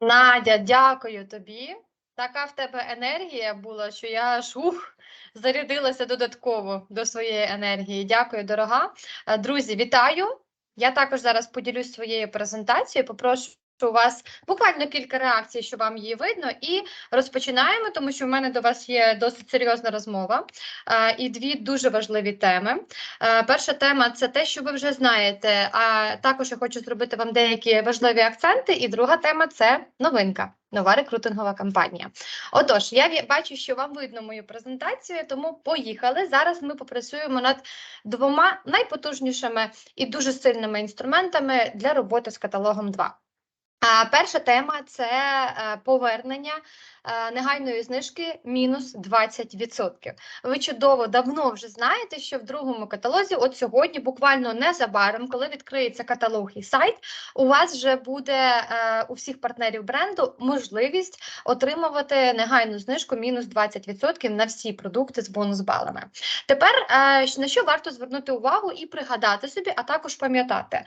Надя, дякую тобі. Така в тебе енергія була, що я аж ух, зарядилася додатково до своєї енергії. Дякую, дорога. Е, Друзі, вітаю. Я також зараз поділюсь своєю презентацією. Попрошу у вас буквально кілька реакцій, що вам її видно, і розпочинаємо, тому що в мене до вас є досить серйозна розмова е, і дві дуже важливі теми. Е, Перша тема це те, що ви вже знаєте. А також я хочу зробити вам деякі важливі акценти. І друга тема це новинка. Нова рекрутингова кампанія. Отож, я бачу, що вам видно мою презентацію, тому поїхали. Зараз ми попрацюємо над двома найпотужнішими і дуже сильними інструментами для роботи з каталогом 2. Перша тема це е, повернення е, негайної знижки мінус 20%. Ви чудово давно вже знаєте, що в другому каталозі, от сьогодні, буквально незабаром, коли відкриється каталог і сайт, у вас вже буде е, у всіх партнерів бренду можливість отримувати негайну знижку мінус 20% на всі продукти з бонус-балами. Тепер на що варто звернути увагу і пригадати собі, а також пам'ятати.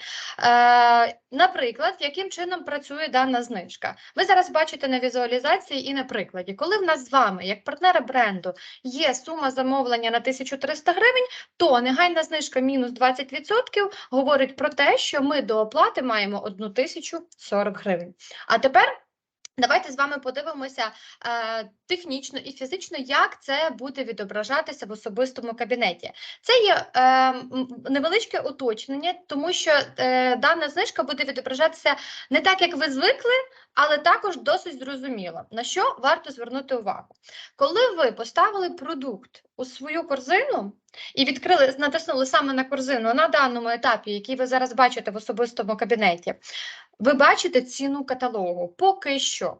Наприклад, яким чином працює дана знижка. Ви зараз бачите на візуалізації і на прикладі, коли в нас з вами, як партнера бренду, є сума замовлення на 1300 гривень, то негайна знижка мінус 20% говорить про те, що ми до оплати маємо 1040 гривень. А тепер. Давайте з вами подивимося е, технічно і фізично, як це буде відображатися в особистому кабінеті. Це є е, невеличке уточнення, тому що е, дана знижка буде відображатися не так, як ви звикли, але також досить зрозуміло. На що варто звернути увагу? Коли ви поставили продукт у свою корзину і відкрили, натиснули саме на корзину на даному етапі, який ви зараз бачите в особистому кабінеті, ви бачите ціну каталогу поки що.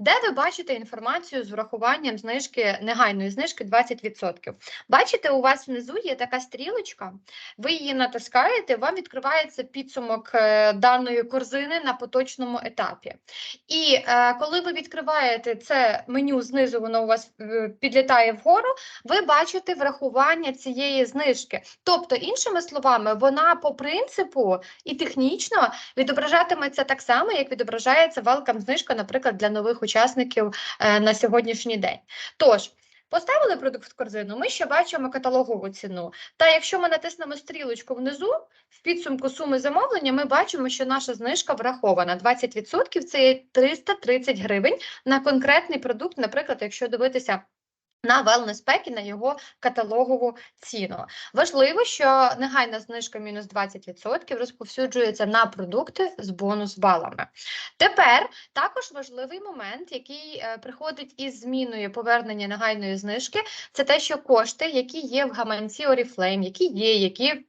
Де ви бачите інформацію з врахуванням знижки негайної знижки 20%? Бачите, у вас внизу є така стрілочка, ви її натискаєте, вам відкривається підсумок е, даної корзини на поточному етапі. І е, коли ви відкриваєте це меню знизу, воно у вас е, підлітає вгору, ви бачите врахування цієї знижки. Тобто, іншими словами, вона по принципу і технічно відображатиметься так само, як відображається welcome знижка, наприклад, для нових учасників е, на сьогоднішній день. Тож. Поставили продукт в корзину, ми ще бачимо каталогову ціну. Та якщо ми натиснемо стрілочку внизу, в підсумку суми замовлення, ми бачимо, що наша знижка врахована. 20% це є 330 гривень на конкретний продукт, наприклад, якщо дивитися на wellness pack і на його каталогову ціну. Важливо, що негайна знижка мінус 20% розповсюджується на продукти з бонус-балами. Тепер також важливий момент, який е, приходить із зміною повернення негайної знижки, це те, що кошти, які є в гаманці Oriflame, які є, які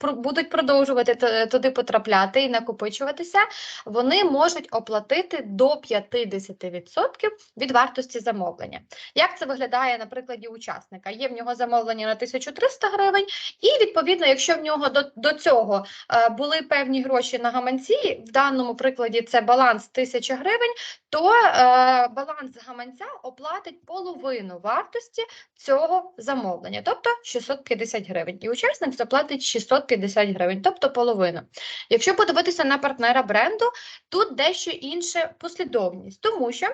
будуть продовжувати туди потрапляти і накопичуватися, вони можуть оплатити до 50% від вартості замовлення. Як це виглядає на прикладі учасника? Є в нього замовлення на 1300 гривень, і відповідно, якщо в нього до, до цього е, були певні гроші на гаманці, в даному прикладі це баланс 1000 гривень, то е, баланс гаманця оплатить половину вартості цього замовлення, тобто 650 гривень. І учасник заплатить 650 гривень, тобто половину. Якщо подивитися на партнера бренду, тут дещо інша послідовність, тому що.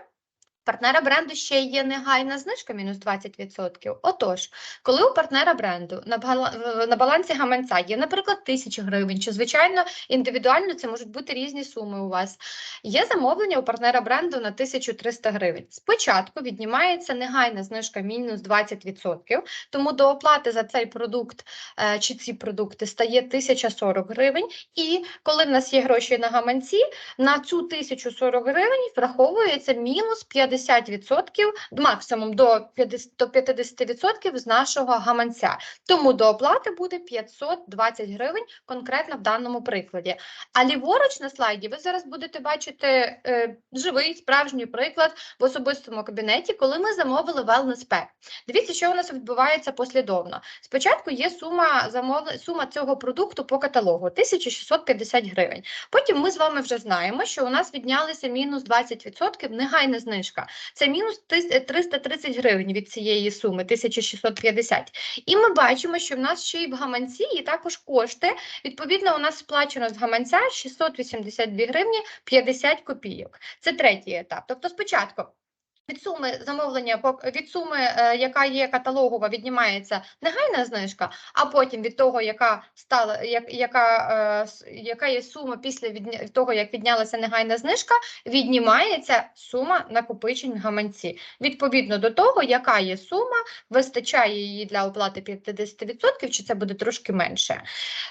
Партнера бренду ще є негайна знижка мінус 20%. Отож, коли у партнера бренду на, бала- на балансі гаманця є, наприклад, 1000 гривень, чи звичайно індивідуально це можуть бути різні суми у вас. Є замовлення у партнера бренду на 1300 гривень. Спочатку віднімається негайна знижка мінус 20%, тому до оплати за цей продукт е, чи ці продукти стає 1040 гривень. І коли в нас є гроші на гаманці, на цю 1040 гривень враховується мінус 50%, максимум до 50%, до 50% з нашого гаманця. Тому до оплати буде 520 гривень конкретно в даному прикладі. А ліворуч на слайді ви зараз будете бачити е, живий справжній приклад в особистому кабінеті, коли ми замовили wellness pack. Дивіться, що у нас відбувається послідовно. Спочатку є сума замовлення, сума цього продукту по каталогу 1650 гривень. Потім ми з вами вже знаємо, що у нас віднялися мінус 20% негайна знижка. Знижка. Це мінус 330 гривень від цієї суми, 1650. І ми бачимо, що в нас ще й в гаманці є також кошти. Відповідно, у нас сплачено з гаманця 682 гривні 50 копійок. Це третій етап. Тобто, спочатку. Від суми замовлення від суми, е, яка є каталогова, віднімається негайна знижка, а потім від того, яка стала, як, яка, е, яка є сума після відня- того, як віднялася негайна знижка, віднімається сума накопичень в гаманці. Відповідно до того, яка є сума, вистачає її для оплати 50%, чи це буде трошки менше.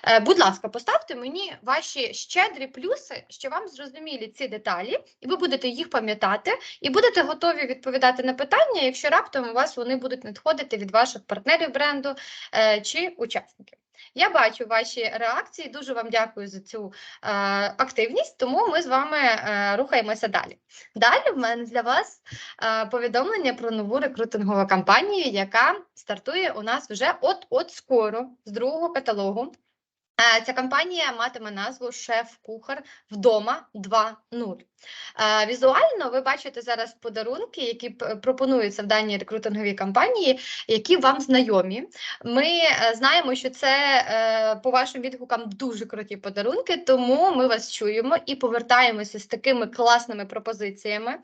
Е, Будь ласка, поставте мені ваші щедрі плюси, що вам зрозумілі ці деталі, і ви будете їх пам'ятати, і будете готові відповідати на питання, якщо раптом у вас вони будуть надходити від ваших партнерів бренду е, чи учасників. Я бачу ваші реакції. Дуже вам дякую за цю е, активність. Тому ми з вами е, рухаємося далі. Далі в мене для вас е, повідомлення про нову рекрутингову кампанію, яка стартує у нас вже от-от скоро з другого каталогу. Ця кампанія матиме назву Шеф-кухар вдома 2.0. Е, Візуально ви бачите зараз подарунки, які пропонуються в даній рекрутинговій кампанії, які вам знайомі. Ми е, знаємо, що це е, по вашим відгукам дуже круті подарунки, тому ми вас чуємо і повертаємося з такими класними пропозиціями.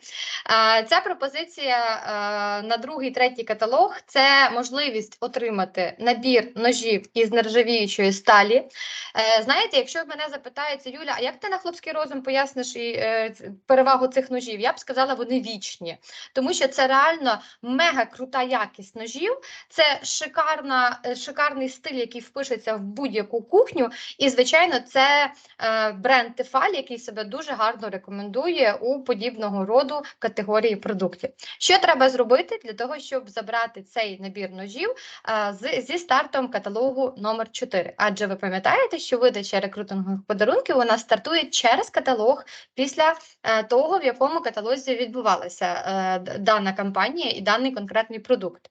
Ця пропозиція е, на другий, третій каталог це можливість отримати набір ножів із нержавіючої сталі. Е, Знаєте, якщо мене запитається Юля, а як ти на хлопський розум поясниш і, е, перевагу цих ножів? Я б сказала, вони вічні, тому що це реально мега крута якість ножів. Це шикарна, е, шикарний стиль, який впишеться в будь-яку кухню. І, звичайно, це бренд Тефаль, який себе дуже гарно рекомендує у подібного роду категорії продуктів. Що треба зробити для того, щоб забрати цей набір ножів зі стартом каталогу номер 4? Адже ви пам'ятаєте, що видача рекрутингових подарунків вона стартує через каталог після е, того, в якому каталозі відбувалася е, дана кампанія і даний конкретний продукт.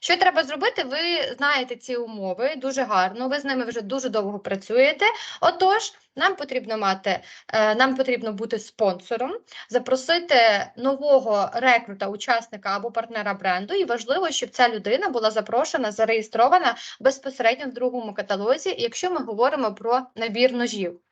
Що треба зробити? Ви знаєте ці умови дуже гарно. Ви з ними вже дуже довго працюєте. Отож, нам потрібно мати, е, нам потрібно бути спонсором, запросити нового рекрута, учасника або партнера бренду. І важливо, щоб ця людина була запрошена, зареєстрована безпосередньо в другому каталозі, якщо ми говоримо про набір ножів.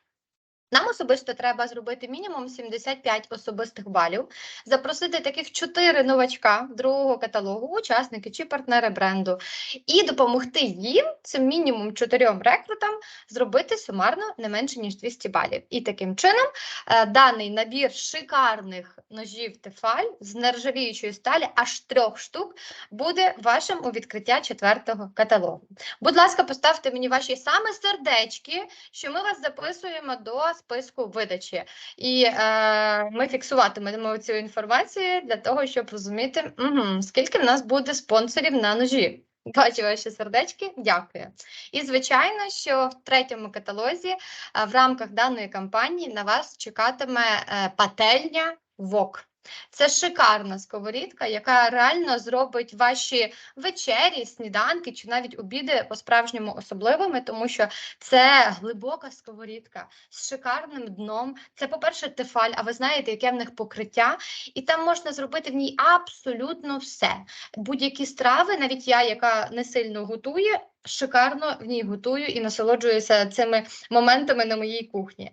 Нам особисто треба зробити мінімум 75 особистих балів, запросити таких 4 новачка другого каталогу, учасники чи партнери бренду, і допомогти їм цим мінімум 4 рекрутам зробити сумарно не менше ніж 200 балів. І таким чином е, даний набір шикарних ножів Тефаль з нержавіючої сталі, аж трьох штук, буде вашим у відкриття четвертого каталогу. Будь ласка, поставте мені ваші саме сердечки, що ми вас записуємо до списку видачі. І е, ми фіксуватимемо цю інформацію для того, щоб розуміти, угу, скільки в нас буде спонсорів на ножі. Бачу ваші сердечки, дякую. І звичайно, що в третьому каталозі е, в рамках даної кампанії на вас чекатиме е, пательня ВОК. Це шикарна сковорідка, яка реально зробить ваші вечері, сніданки чи навіть обіди по-справжньому особливими, тому що це глибока сковорідка з шикарним дном. Це, по-перше, тефаль, а ви знаєте, яке в них покриття, і там можна зробити в ній абсолютно все. Будь-які страви, навіть я, яка не сильно готує, шикарно в ній готую і насолоджуюся цими моментами на моїй кухні.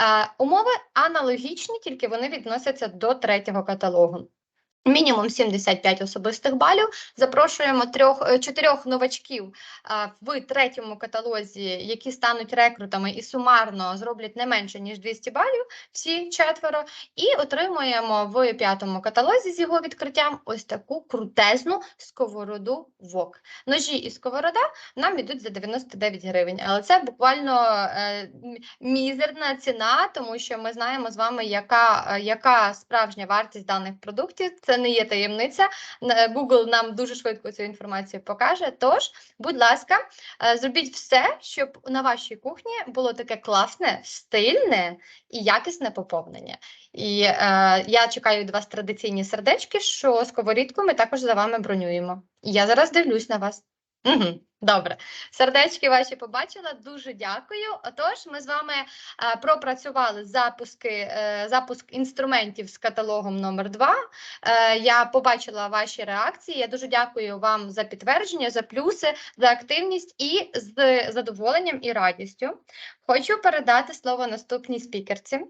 Е, умови аналогічні, тільки вони відносяться до третього каталогу. Мінімум 75 особистих балів. Запрошуємо трьох е, чотирьох новачків в третьому каталозі, які стануть рекрутами і сумарно зроблять не менше ніж 200 балів, всі четверо, і отримуємо в п'ятому каталозі з його відкриттям ось таку крутезну сковороду ВОК. Ножі і сковорода нам ідуть за 99 гривень, але це буквально е, мізерна ціна, тому що ми знаємо з вами, яка, е, яка справжня вартість даних продуктів. Це не є таємниця. Е, Google нам дуже швидко цю інформацію покаже. Тож, будь ласка, е, зробіть все, щоб на вашій кухні було таке класне, стильне і якісне поповнення. І е, я чекаю від вас традиційні сердечки, що сковорідку ми також за вами бронюємо. Я зараз дивлюсь на вас. Добре. Сердечки ваші побачила. Дуже дякую. Отож, ми з вами е, пропрацювали запуски, е, запуск інструментів з каталогом номер 2 Е, я побачила ваші реакції. Я дуже дякую вам за підтвердження, за плюси, за активність і з задоволенням і радістю. Хочу передати слово наступній спікерці.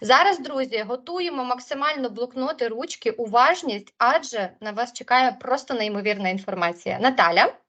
Зараз, друзі, готуємо максимально блокноти, ручки, уважність, адже на вас чекає просто неймовірна інформація. Наталя.